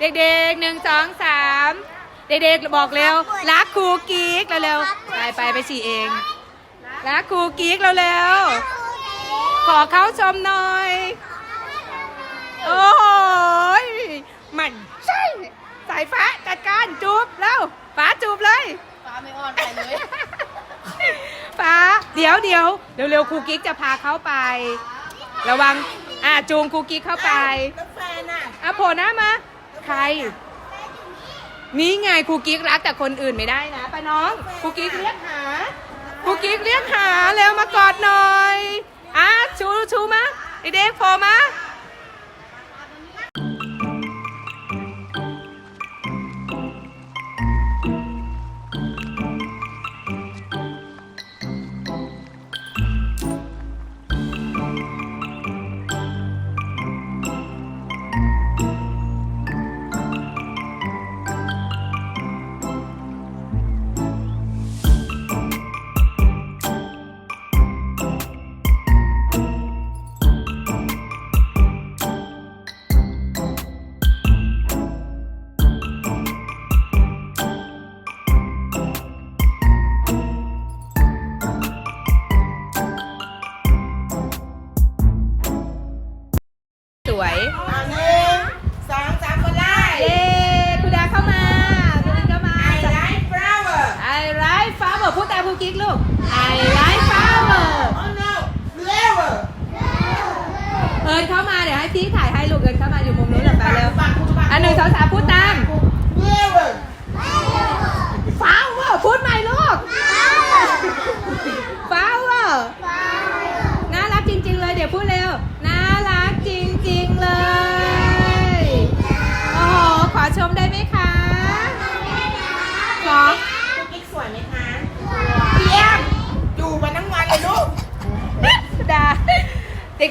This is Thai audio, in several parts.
เด็กๆหนึ่งสองสามเด็กๆบอกเร็ว รักครูกิ๊กเร็วๆไปไปไปฉี่เอง รักครูกิ๊กเร็วๆขอเข้าชมหน่อย โอ้ยมันใช่สายฟ้าจัดการจูบแล้วฟ้าจูบเลยฟ้าไม่อ่อนไปเลยฟ้าเดี๋ยวเดี๋ยวเร็วเร็วๆครูกิ๊กจะพาเข้าไป ระวังอะจูงครูกิ๊กเข้าไปแล้วแฟนอะอะโผล่หน้ามา ใคร นี่ไงครูกิ๊กรักแต่คนอื่นไม่ได้นะไปน้องครูกิ๊กเรียกหาครูกิ๊กเรียกหาแล้วมากอดหน่อยอะชูชูมาเด็กๆโผล่มา วยอ่าหนึ่งสองสามคนไล่เย้คุณดาเข้ามาคุณดาเข้ามาไอไลฟ์ฟลาวเวอร์ I like flower พูดตามครูกิ๊กลูก I like flower โอ้ no เลเวอร์เอิญเข้ามาเดี๋ยวให้พี่ถ่ายให้ลูกเอิญเข้ามาอยู่มุมนู้นหลับตาเร็วฟังคุณฟังอันหนึ่งสองสามพูดตาม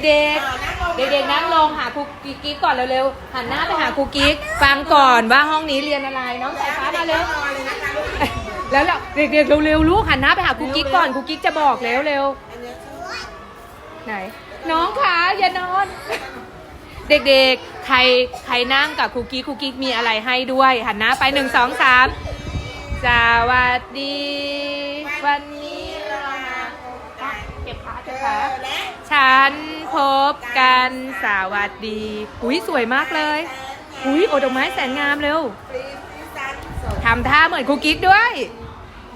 เด็กอ่านั่งลงๆเด็กๆนั่งลงหาครูกิ๊กก่อนเร็วๆ หันหน้าไปหาครูกิ๊กฟังก่อนว่าห้องนี้เรียนอะไรน้องสายฟ้ามาเร็วนอนเลยนะคะลูกแล้วเราเด็กๆเร็วๆลูกหันหน้าไปหาครูกิ๊กก่อนครูกิ๊กจะบอกแล้วเร็วอันเนี้ยชื่อไหน น้องขาอย่านอน เด็กๆ ใครใครนั่งกับครูกิ๊กครูกิ๊กมีอะไรให้ด้วย หันหน้าไปหนึ่งสองสามสวัสดีวัน พบกันสวัสดีอุ้ยสวยมากเลย อุ้ยโอดอกไม้แสนงามเร็วฟรีซีซั่นสดทำท่าเหมือนครูกิ๊กด้วย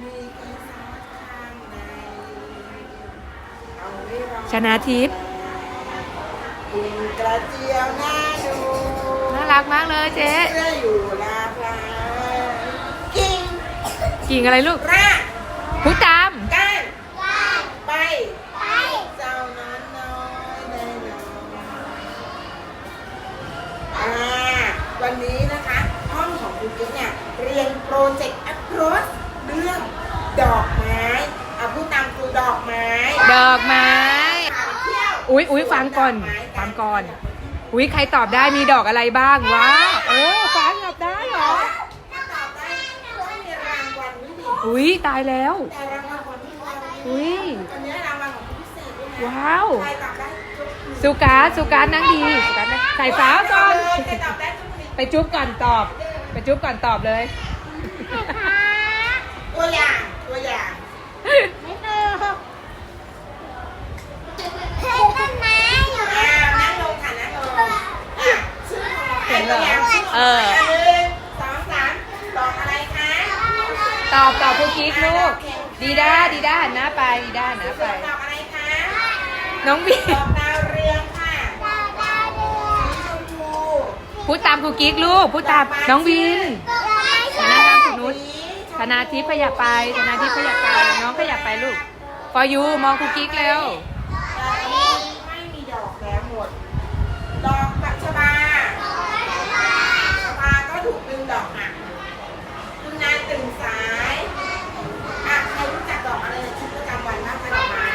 มีกีซาข้างในเอาไว้รอชนะทิพย์กินกระเจียวหน้าดูน่ารักมากเลยเจ๊เสื้ออยู่ลาพลากิ่งกิ่งอะไรลูกรากพูดตา รียนโปรเจกต์ approach เรื่องดอกไม้อะพูดตามครูดอกไม้ดอกไม้พาไปเที่ยวอุ๊ยอุ๊ยฟังก่อนดไม้ฟังก่อน อุ้ยใครตอบได้มีดอกอะไรบ้างว้าวเออฟ้าตอบได้เหรอ ถ้าตอบได้ก็มีรางวัลนี่ดิอุ้ยตายแล้ว แต่รางวัลของที่เราอุ้ยอันนี้รางวัลของพิเศษด้วยนะว้าว ใครตอบได้จุ๊บสุการสุการนั่งดีสุการนั่งใส่ฟ้าก่อน ใครตอบได้จุ๊บมือไปจุ๊บก่อนตอบ ไปจุ๊บก่อนตอบเลย ตัวอย่างตัวอย่างอ่านั่งลงค่ะนั่งลงอะชื่อของใครตัวอย่างชื่อของใครหนึ่งสองสามดอกอะไรคะตอบตอบผู้กิ๊กลูก ดีด้าดีด้าหันหน้าไปดีด้าหันหน้าไปดอกอะไรคะน้องบีดอกดาวเรืองค่ะสีชมพูพูดตามครูกิ๊กลูก พูดตามน้องวินหน้าทางฝั่งนู้น สีชม ธ นาทิพย์ขยับไปธนาทิพย์ขยับไปน้องขยับไปลูกฟอยูมองคุกกิ๊กแล้ว ดอกนี้ไม่มีดอกแล้วหมด ดอกปัชบาชบาก็ถูกดึงดอกหักคุณนายตื่นสายอะใครรู้จักดอกอะไรในชีวิตประจำวันบ้างคะดอกไม้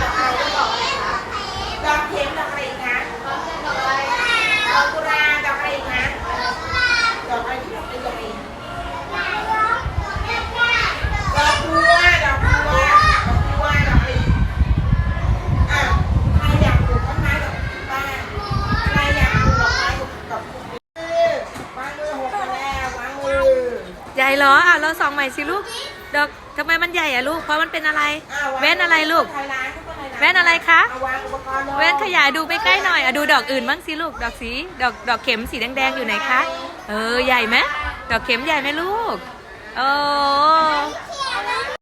ดอกอะไรก็ดอกอะไรคะดอกเข็มดอกอะไรอีกคะดอกกุหลาบดอกอะไรอีกคะดอกอะไรที่ดอกเป็นดอกอะไรอีกดอกบัวดอกบัวดอกบัวดอกอะไรอีก อะใครอยากปลูกต้นไม้แบบบ้าน ญ่ เหรออะเราส่องใหม่สิลูกดอกทำไมมันใหญ่อะลูกเพราะมันเป็นอะไรอ่าวางแว่นอะไรลูกไทยร้านก็ไทยร้าแว่นอะไรคะเอาวางอุปกรณ์ลงแว่นขยายดูไปใกล้หน่อยอะดูดอกอื่นบ้างสิลูกดอกสีดอกดอกเข็มสีแดงๆอยู่ไหนคะเออใหญ่ไหมดอกเข็มใหญ่ไหมลูกโอ้เขีย